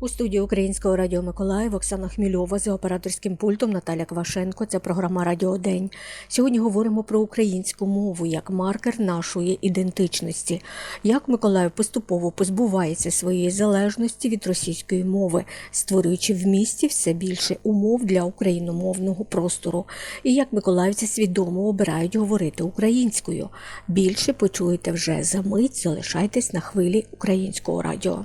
У студії Українського радіо Миколаїв Оксана Хмільова за операторським пультом Наталя Квашенко. Це програма Радіо День. Сьогодні говоримо про українську мову як маркер нашої ідентичності. Як Миколаїв поступово позбувається своєї залежності від російської мови, створюючи в місті все більше умов для україномовного простору. І як миколаївці свідомо обирають говорити українською. Більше почуєте вже за мить. Залишайтесь на хвилі українського радіо.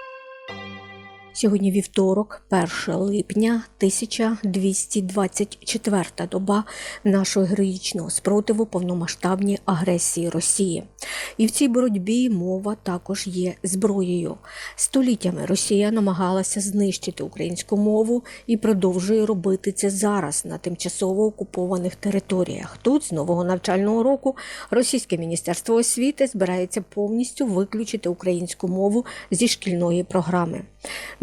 Сьогодні вівторок, 1 липня, 1224 доба нашого героїчного спротиву повномасштабній агресії Росії. І в цій боротьбі мова також є зброєю. Століттями Росія намагалася знищити українську мову і продовжує робити це зараз на тимчасово окупованих територіях. Тут з нового навчального року Російське міністерство освіти збирається повністю виключити українську мову зі шкільної програми.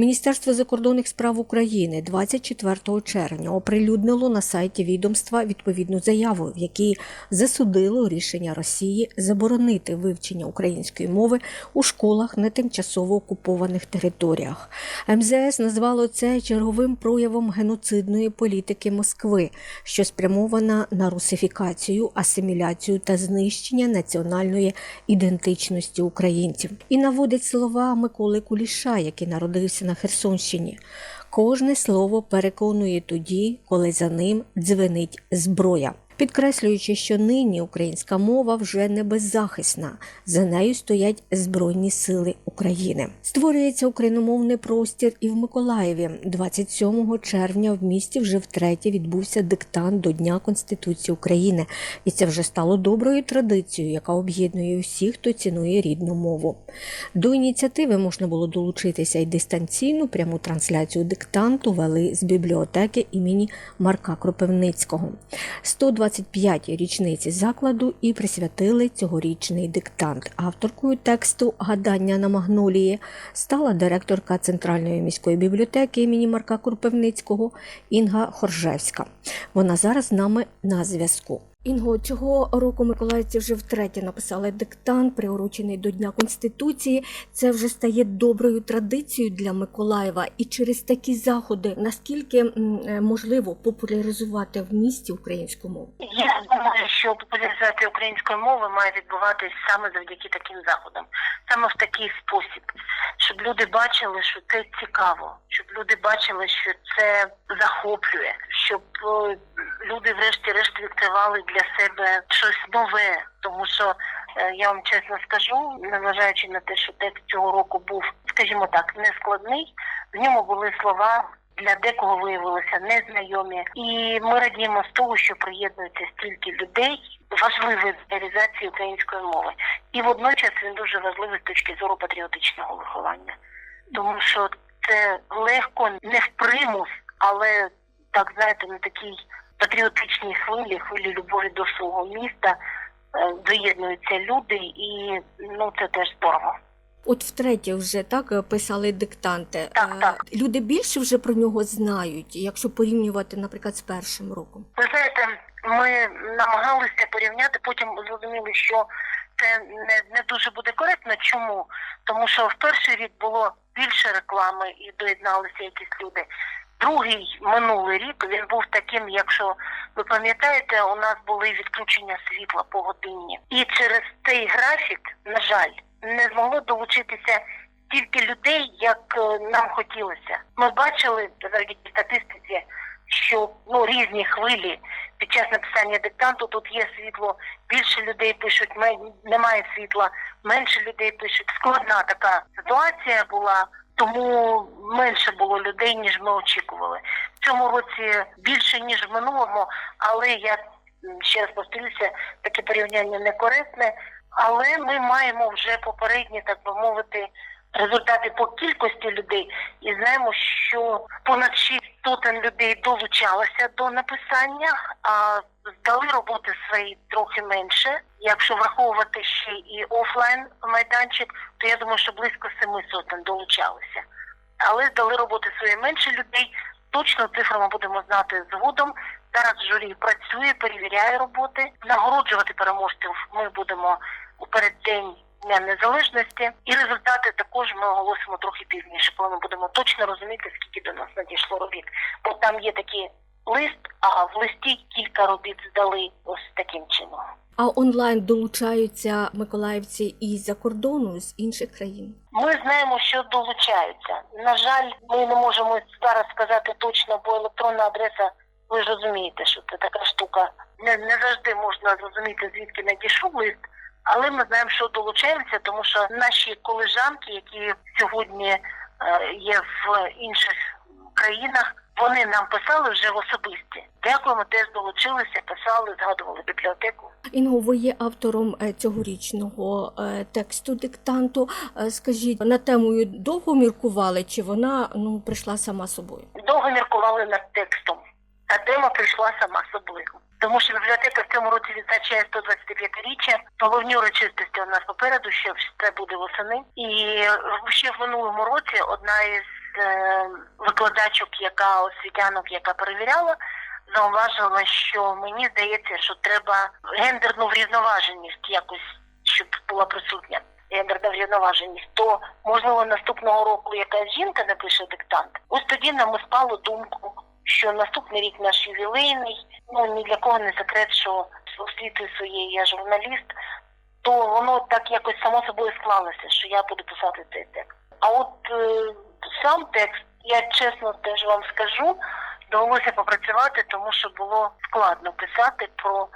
Міністерство закордонних справ України 24 червня оприлюднило на сайті відомства відповідну заяву, в якій засудило рішення Росії заборонити вивчення української мови у школах на тимчасово окупованих територіях. МЗС назвало це черговим проявом геноцидної політики Москви, що спрямована на русифікацію, асиміляцію та знищення національної ідентичності українців. І наводить слова Миколи Куліша, який народився на Херсонщині. Кожне слово переконує тоді, коли за ним дзвенить зброя. Підкреслюючи, що нині українська мова вже не беззахисна, за нею стоять Збройні сили України. Створюється україномовний простір і в Миколаєві. 27 червня в місті вже втретє відбувся диктант до Дня Конституції України, і це вже стало доброю традицією, яка об'єднує усіх, хто цінує рідну мову. До ініціативи можна було долучитися і дистанційну пряму трансляцію диктанту вели з бібліотеки імені Марка Кропивницького. 125 річниці закладу і присвятили цьогорічний диктант. Авторкою тексту Гадання на магнолії стала директорка Центральної міської бібліотеки імені Марка Курпевницького Інга Хоржевська. Вона зараз з нами на зв'язку. Інго, цього року миколаївці вже втретє написали диктант, приурочений до Дня Конституції. Це вже стає доброю традицією для Миколаєва. І через такі заходи наскільки е, можливо популяризувати в місті українську мову? Я думаю, що популяризація української мови має відбуватись саме завдяки таким заходам, саме в такий спосіб, щоб люди бачили, що це цікаво, щоб люди бачили, що це захоплює, щоб е, люди, врешті-решт, відкривали для себе щось нове, тому що е, я вам чесно скажу, незважаючи на те, що текст цього року був, скажімо так, нескладний, в ньому були слова для декого виявилися незнайомі. І ми радіємо з того, що приєднується стільки людей важливої реалізації української мови. І водночас він дуже важливий з точки зору патріотичного виховання, тому що це легко не в примус, але так знаєте, на такій патріотичній хвилі, хвилі любові до свого міста. е, Доєднуються люди, і ну це теж здорово. От втретє вже так е, писали диктанти. Так, Е, так. Люди більше вже про нього знають, якщо порівнювати, наприклад, з першим роком. Ви знаєте, ми намагалися порівняти, потім зрозуміли, що це не, не дуже буде коректно. Чому? Тому що в перший рік було більше реклами і доєдналися якісь люди. Другий минулий рік він був таким, якщо ви пам'ятаєте, у нас були відключення світла по годині, і через цей графік, на жаль, не змогло долучитися стільки людей, як е, нам хотілося. Ми бачили завдяки статистиці, що ну різні хвилі під час написання диктанту тут є світло, більше людей пишуть, немає світла, менше людей пишуть. Складна така ситуація була. Тому менше було людей, ніж ми очікували. В цьому році більше ніж в минулому, але я ще раз повторюся, таке порівняння некоректне. Але ми маємо вже попередні, так би мовити, результати по кількості людей і знаємо, що понад 6 сотень людей долучалося до написання, а здали роботи свої трохи менше. Якщо враховувати ще і офлайн майданчик, то я думаю, що близько 7 сотень долучалися. Але здали роботи свої менше людей. Точну цифру ми будемо знати згодом. Зараз журі працює, перевіряє роботи. Нагороджувати переможців ми будемо у переддень Дня Незалежності. І результати також ми оголосимо трохи пізніше, коли ми будемо точно розуміти, скільки до нас надійшло робіт. Бо там є такий лист, а в листі кілька робіт здали ось таким чином. А онлайн долучаються миколаївці і за кордону з інших країн. Ми знаємо, що долучаються. На жаль, ми не можемо зараз сказати точно, бо електронна адреса, ви ж розумієте, що це така штука. Не, не завжди можна зрозуміти, звідки надійшов лист, але ми знаємо, що долучаємося, тому що наші колежанки, які сьогодні е, є в інших країнах, вони нам писали вже в особисті. Дякуємо, теж долучилися, писали, згадували бібліотеку. Інго, ви є автором е, цьогорічного е, тексту диктанту. Скажіть, на темою довго міркували, чи вона ну прийшла сама собою? довго міркували над текстом, а тема прийшла сама собою. Тому що бібліотека в цьому році відзначає 125-річчя. Головні урочистості у нас попереду, ще це буде восени. І ще в минулому році одна із е, викладачок, яка освітянок, яка перевіряла, зауважила, що мені здається, що треба гендерну врівноваженість якось, щоб була присутня. Гендерна врівноваженість, то можливо наступного року якась жінка напише диктант. Ось тоді нам спало думку, що наступний рік наш ювілейний. Ну ні для кого не секрет, що з освітою своєї я журналіст, то воно так якось само собою склалося, що я буду писати цей текст. А от е, сам текст, я чесно теж вам скажу, довелося попрацювати, тому що було складно писати про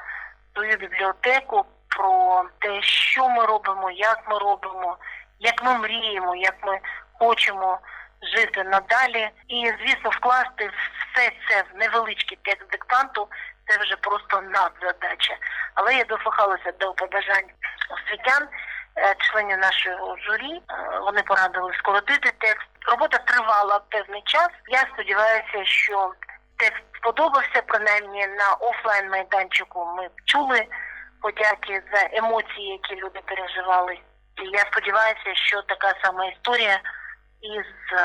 свою бібліотеку, про те, що ми робимо, як ми робимо, як ми мріємо, як ми хочемо жити надалі. І, звісно, вкласти все це в невеличкий текст диктанту це вже просто надзадача. Але я дослухалася до побажань освітян, е, членів нашого журі. Е, Вони порадили скоротити текст. Робота тривала певний час. Я сподіваюся, що текст сподобався. Принаймні на офлайн майданчику ми чули подяки за емоції, які люди переживали. І я сподіваюся, що така сама історія із е,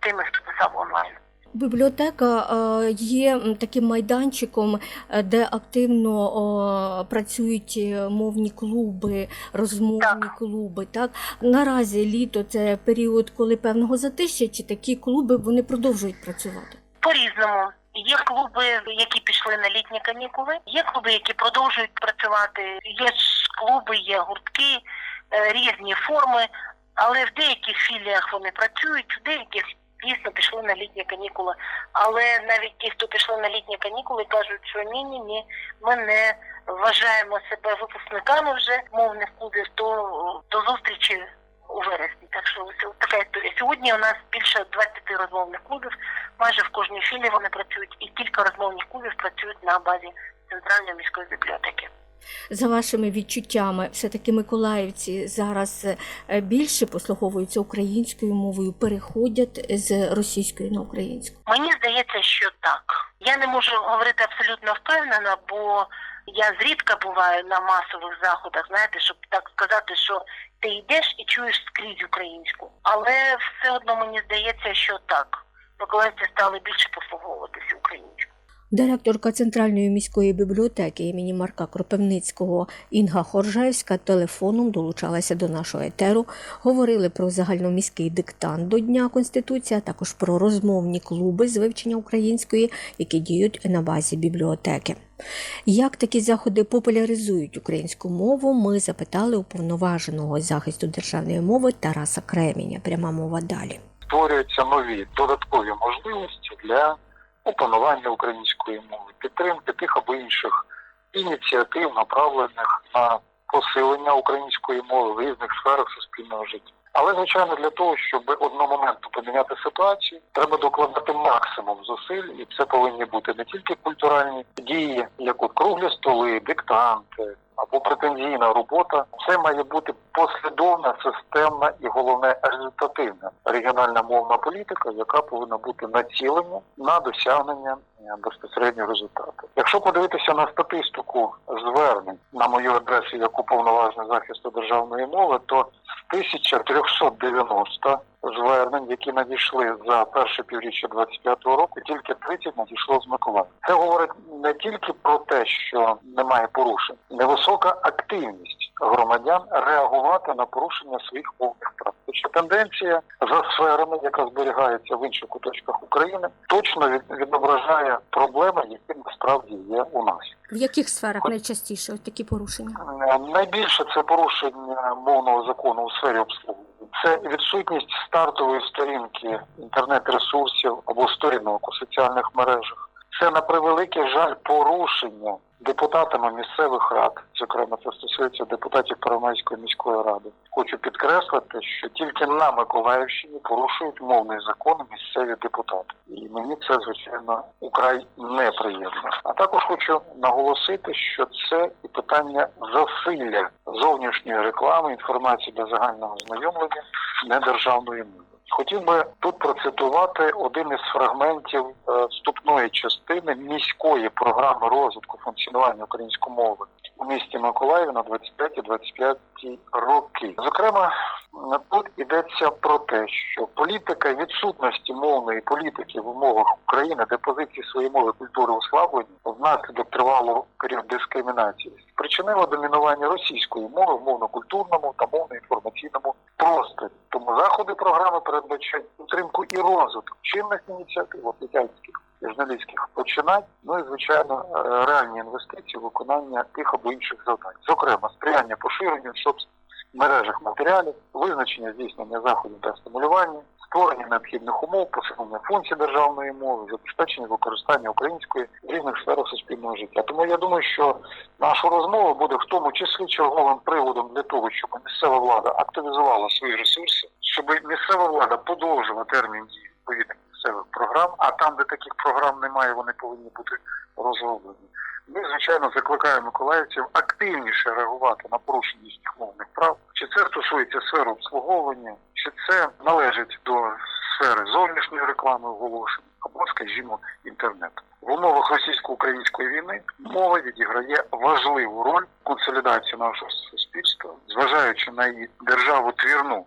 тими, хто писав онлайн. Бібліотека е, є таким майданчиком, е, де активно працюють мовні клуби, розмовні Так. клуби. Так наразі літо це період, коли певного затища, чи такі клуби вони продовжують працювати. По-різному. Є клуби, які пішли на літні канікули, є клуби, які продовжують працювати. Є ж клуби, є гуртки, різні форми, але в деяких філіях вони працюють, в деяких дійсно пішли на літні канікули. Але навіть ті, хто пішли на літні канікули, кажуть, що ні, ні, ні, ми не вважаємо себе випускниками вже мовних клубів, то до зустрічі у вересні. Так що ось така історія. Сьогодні у нас більше 20 розмовних клубів. Майже в кожній філії вони працюють, і кілька розмовних клубів працюють на базі центральної міської бібліотеки. За вашими відчуттями, все-таки миколаївці зараз е, більше послуговуються українською мовою, переходять з російської на українську. Мені здається, що так. Я не можу говорити абсолютно впевнено, бо я зрідка буваю на масових заходах, знаєте, щоб так сказати, що ти йдеш і чуєш скрізь українську. Але все одно мені здається, що так. Миколаївці стали більше послуговуватися українською. Директорка Центральної міської бібліотеки імені Марка Кропивницького Інга Хоржаєвська телефоном долучалася до нашого етеру. Говорили про загальноміський диктант до Дня Конституції, а також про розмовні клуби з вивчення української, які діють на базі бібліотеки. Як такі заходи популяризують українську мову, ми запитали уповноваженого захисту державної мови Тараса Креміня. Пряма мова далі. створюються нові додаткові можливості для опанування української мови, підтримки тих або інших ініціатив, направлених на посилення української мови в різних сферах суспільного життя. Але звичайно, для того, щоб одномоментно поміняти ситуацію, треба докладати максимум зусиль, і це повинні бути не тільки культуральні дії, як от круглі столи, диктанти або претензійна робота. Це має бути послідовна, системна і головне результативна регіональна мовна політика, яка повинна бути націлена на досягнення е, безпосереднього результату. Якщо подивитися на статистику звернень на мою адресу як уповноважений захисту державної мови, то з 1390 звернень, які надійшли за перше півріччя 25-го року, тільки 30 надійшло з Миколаєва. Це говорить не тільки про те, що немає порушень, невисока активність громадян реагувати на порушення своїх мовних прав. Тобто тенденція за сферами, яка зберігається в інших куточках України, точно від- відображає проблеми, які насправді є у нас. В яких сферах найчастіше такі порушення? Найбільше це порушення мовного закону у сфері обслуговування. Це відсутність стартової сторінки інтернет-ресурсів або сторінок у соціальних мережах. Це на превеликий жаль порушення депутатами місцевих рад, зокрема це стосується депутатів Первомайської міської ради. Хочу підкреслити, що тільки на Миколаївщині порушують мовний закон місцеві депутати, і мені це звичайно украй неприємно. А також хочу наголосити, що це і питання засилля зовнішньої реклами, інформації для загального знайомлення недержавною мовою. Хотів би тут процитувати один із фрагментів е, вступної частини міської програми розвитку функціонування української мови у місті Миколаїв на 23-25 роки. Зокрема, тут йдеться про те, що політика відсутності мовної політики в умовах України, де позиції своєї мови культури ослаблені, внаслідок тривалого періоду дискримінації, спричинила домінування російської мови в мовно-культурному та мовно-інформаційному просторі. Тому заходи програми передбачають підтримку і розвиток чинних ініціатив, офіційських і журналістських починань, ну і звичайно е, реальні інвестиції в виконання тих або інших завдань, зокрема сприяння поширенню в соцмережах матеріалів, визначення здійснення заходів та стимулювання, створення необхідних умов, посилення функцій державної мови, забезпечення використання української в різних сферах суспільного життя. Тому я думаю, що наша розмова буде в тому числі черговим приводом для того, щоб місцева влада активізувала свої ресурси, щоб місцева влада подовжила термін дії відповідних місцевих програм, а там, де таких програм немає, вони повинні бути розроблені. Ми, звичайно, закликаємо миколаївців активніше реагувати на порушення їхніх мовних прав. Чи це стосується сфери обслуговування, чи це належить до сфери зовнішньої реклами оголошень, або, скажімо, інтернету. В умовах російсько-української війни мова відіграє важливу роль в консолідації нашого суспільства, зважаючи на її державотвірну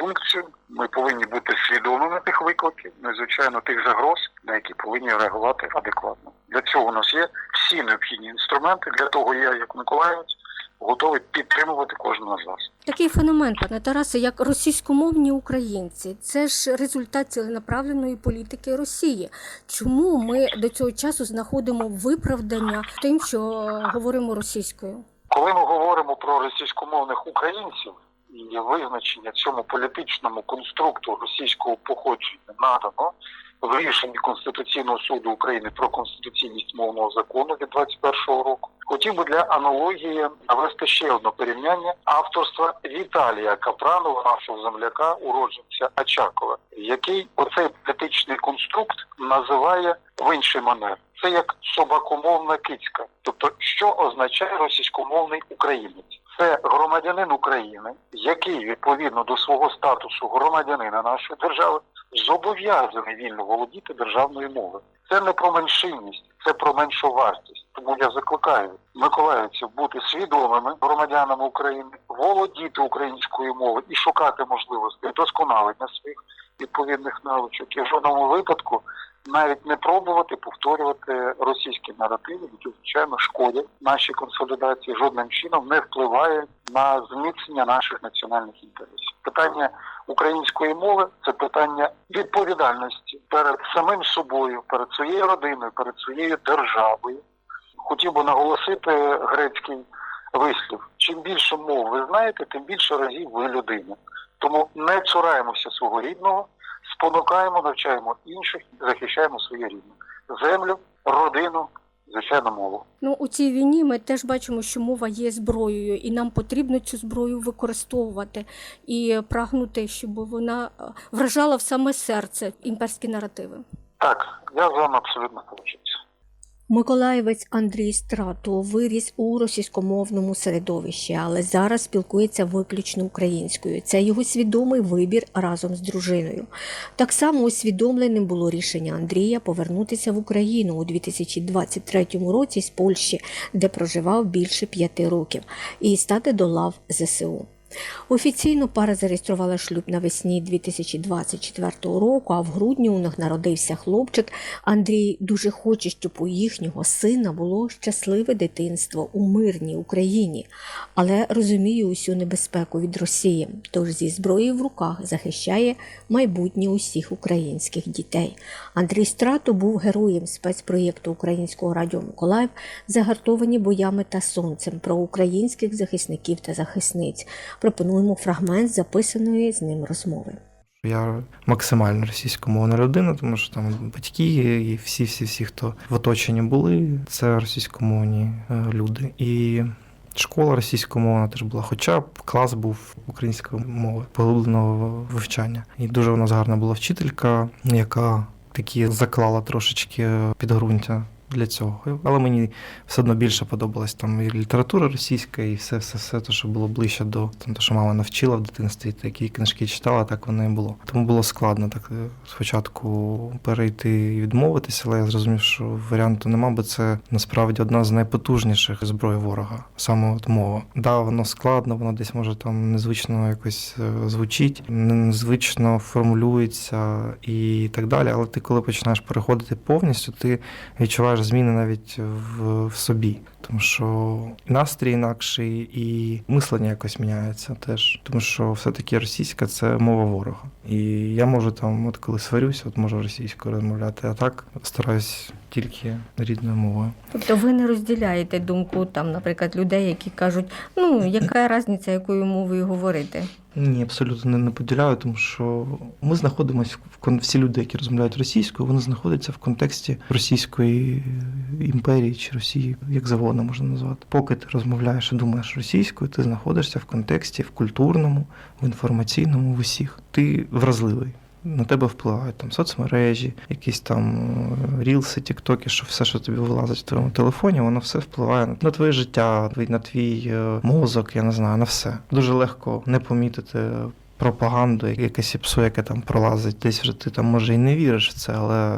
функцію, ми повинні бути свідомими тих викликів, ну і звичайно тих загроз, на які повинні реагувати адекватно. Для цього у нас є всі необхідні інструменти. Для того я, як миколаївець, готовий підтримувати кожного з вас. Такий феномен, пане Тарасе, як російськомовні українці. Це ж результат ціленаправленої політики Росії. Чому ми до цього часу знаходимо виправдання тим, що говоримо російською? Коли ми говоримо про російськомовних українців визначення цьому політичному конструкту російського походження надано в рішенні Конституційного суду України про конституційність мовного закону від 21-го року, хотів би для аналогії навести ще одне порівняння авторства Віталія Капранова, нашого земляка, уродженця Очакова, який оцей політичний конструкт називає в інший манер. Це як собакомовна кицька. Тобто, що означає російськомовний українець? Це громадянин України, який відповідно до свого статусу громадянина нашої держави зобов'язаний вільно володіти державною мовою. Це не про меншинність, це про меншу вартість. Тому я закликаю миколаївців бути свідомими громадянами України, володіти українською мовою і шукати можливості вдосконалення своїх відповідних навичок. І в жодному випадку навіть не пробувати повторювати російські наративи, які звичайно шкодять нашій консолідації, жодним чином не впливає на зміцнення наших національних інтересів. Питання української мови це питання відповідальності перед самим собою, перед своєю родиною, перед своєю державою. Хотів би наголосити грецький вислів: чим більше мов ви знаєте, тим більше разів ви людина. Тому не цураємося свого рідного, спонукаємо, навчаємо інших, захищаємо своє рідне землю, родину, звичайно, мову. Ну у цій війні ми теж бачимо, що мова є зброєю, і нам потрібно цю зброю використовувати і прагнути, щоб вона е, вражала в саме серце імперські наративи. Так, я з вами абсолютно погоджуюся. Миколаївець Андрій Страту виріс у російськомовному середовищі, але зараз спілкується виключно українською. Це його свідомий вибір разом з дружиною. Так само усвідомленим було рішення Андрія повернутися в Україну у 2023 році з Польщі, де проживав більше п'яти років, і стати до лав ЗСУ. Офіційно пара зареєструвала шлюб навесні 2024 року, а в грудні у них народився хлопчик. Андрій дуже хоче, щоб у їхнього сина було щасливе дитинство у мирній Україні, але розуміє усю небезпеку від Росії. Тож зі зброєю в руках захищає майбутнє усіх українських дітей. Андрій Страто був героєм спецпроєкту Українського радіо Миколаїв, загартовані боями та сонцем про українських захисників та захисниць. Пропонуємо фрагмент записаної з ним розмови. Я максимально російськомовна людина, тому що там батьки і всі, всі, всі, хто в оточенні були, це російськомовні е, люди. І школа російськомовна теж була, хоча б клас був української мови, поглибленого вивчання. І дуже у нас гарна була вчителька, яка такі заклала трошечки підґрунтя. Для цього, але мені все одно більше подобалась там і література російська, і все, все, все те, що було ближче до там, те, що мама навчила в дитинстві, такі книжки читала, так воно і було. Тому було складно так е, спочатку перейти і відмовитися, але я зрозумів, що варіанту нема, бо це насправді одна з найпотужніших зброй ворога, саме от мова. Да, воно складно, воно десь може там незвично якось е, звучить, незвично формулюється і так далі. Але ти, коли починаєш переходити повністю, ти відчуваєш зміни навіть в, в собі. Тому що настрій інакший і мислення якось міняється теж. Тому що все-таки російська це мова ворога. І я можу там, от коли сварюся, от можу російською розмовляти, а так стараюсь тільки рідною мовою. Тобто ви не розділяєте думку там, наприклад, людей, які кажуть, ну яка різниця, якою мовою говорити? Ні, абсолютно не, не поділяю, тому що ми знаходимося в всі люди, які розмовляють російською, вони знаходяться в контексті Російської імперії чи Росії, як завгодно можна назвати. Поки ти розмовляєш і думаєш російською, ти знаходишся в контексті в культурному, в інформаційному, в усіх. Ти вразливий. На тебе впливають там соцмережі, якісь там е, рілси, тіктоки, що все, що тобі вилазить в твоєму телефоні, воно все впливає на- на твоє життя, на твій е, мозок, я не знаю, на все. Дуже легко не помітити пропаганду, якесь іпсо, яке там пролазить. Десь вже ти там може і не віриш в це, але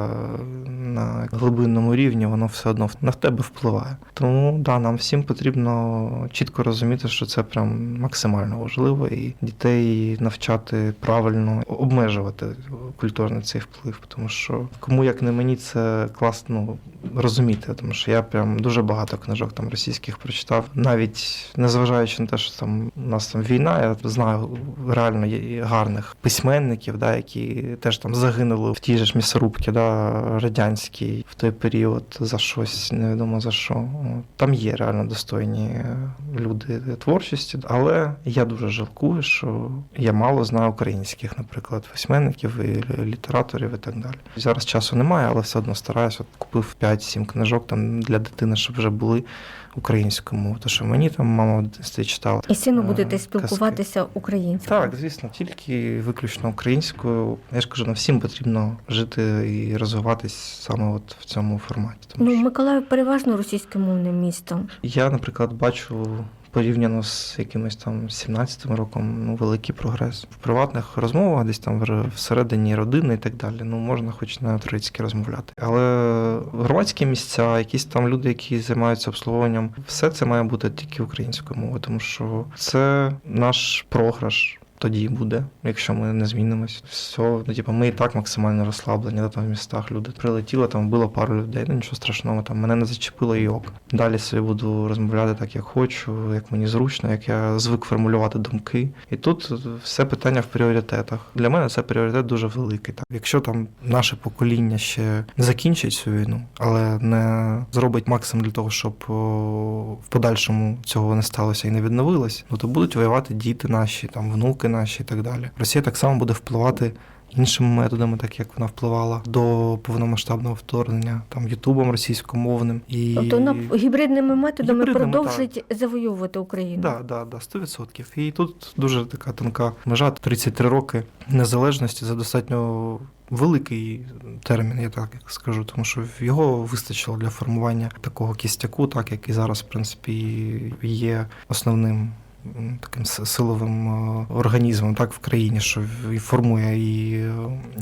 на глибинному рівні воно все одно на тебе впливає. Тому да, нам всім потрібно чітко розуміти, що це прям максимально важливо, і дітей навчати правильно обмежувати культурний цей вплив, тому що кому як не мені це класно розуміти, тому що я прям дуже багато книжок там російських прочитав, навіть незважаючи на те, що там у нас там війна, я знаю реально гарних письменників, да, які теж там загинули в тій же ж місорубці, да, радянській в той період за щось, невідомо за що. Там є реально достойні люди творчості, але я дуже жалкую, що я мало знаю українських, наприклад, письменників і літераторів і так далі. Зараз часу немає, але все одно стараюся. От купив 5-7 книжок там для дитини, щоб вже були українською мовою. То що мені там мама в дитинстві читала. І сину Е, будете казки. спілкуватися українською? Так, звісно, тільки виключно українською. Я ж кажу, нам всім потрібно жити і розвиватись саме от в цьому форматі. Тому Ну, що Миколаїв переважно російськомовним містом. я, наприклад, бачу. Порівняно з якимось там 17-м роком, ну великий прогрес в приватних розмовах, десь там всередині родини і так далі. Ну можна хоч на троїцьки розмовляти. Але громадські місця, якісь там люди, які займаються обслуговуванням, все це має бути тільки українською мовою, тому що це наш програш. Тоді буде, якщо ми не змінимось. Все, ну типу, ми і так максимально розслаблені, да, там в містах люди прилетіло, там було пару людей, ну нічого страшного, там мене не зачепило і ок. Далі собі буду розмовляти так, як хочу, як мені зручно, як я звик формулювати думки. І тут все питання в пріоритетах. Для мене це пріоритет дуже великий. Так, якщо там наше покоління ще не закінчить цю війну, але не зробить максимум для того, щоб в подальшому цього не сталося і не відновилось, ну то будуть воювати діти наші, там внуки наші і так далі. Росія так само буде впливати. Іншими методами, так як вона впливала до повномасштабного вторгнення, там ютубом російськомовним і Тобто вона гібридними методами Гібридними, продовжить завоювати Україну. Да, да, да, 100%. І тут дуже така тонка межа 33 роки незалежності за достатньо великий термін, я так скажу, тому що його вистачило для формування такого кістяку, так як і зараз, в принципі, є основним таким силовим е, організмом так в країні, що і формує і е,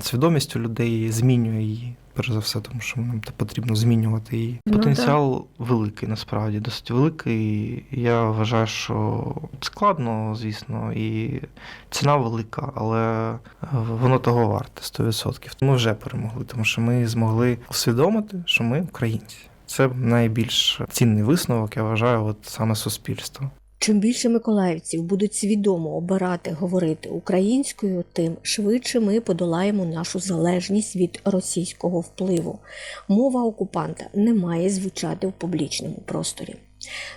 свідомість у людей, і змінює її. Перш за все, тому що нам потрібно змінювати її. Ну, Потенціал великий, насправді, досить великий. Я вважаю, що складно, звісно, і ціна велика, але е, воно того варте 100%. Ми вже перемогли, тому що ми змогли усвідомити, що ми українці. Це найбільш цінний висновок, я вважаю, от саме суспільство. Чим більше миколаївців будуть свідомо обирати говорити українською, тим швидше ми подолаємо нашу залежність від російського впливу. Мова окупанта не має звучати в публічному просторі.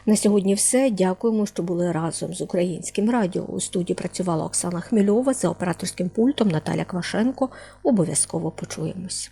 На сьогодні все. Дякуємо, що були разом з українським радіо. У студії працювала Оксана Хмельова за операторським пультом Наталя Квашенко. Обов'язково почуємось.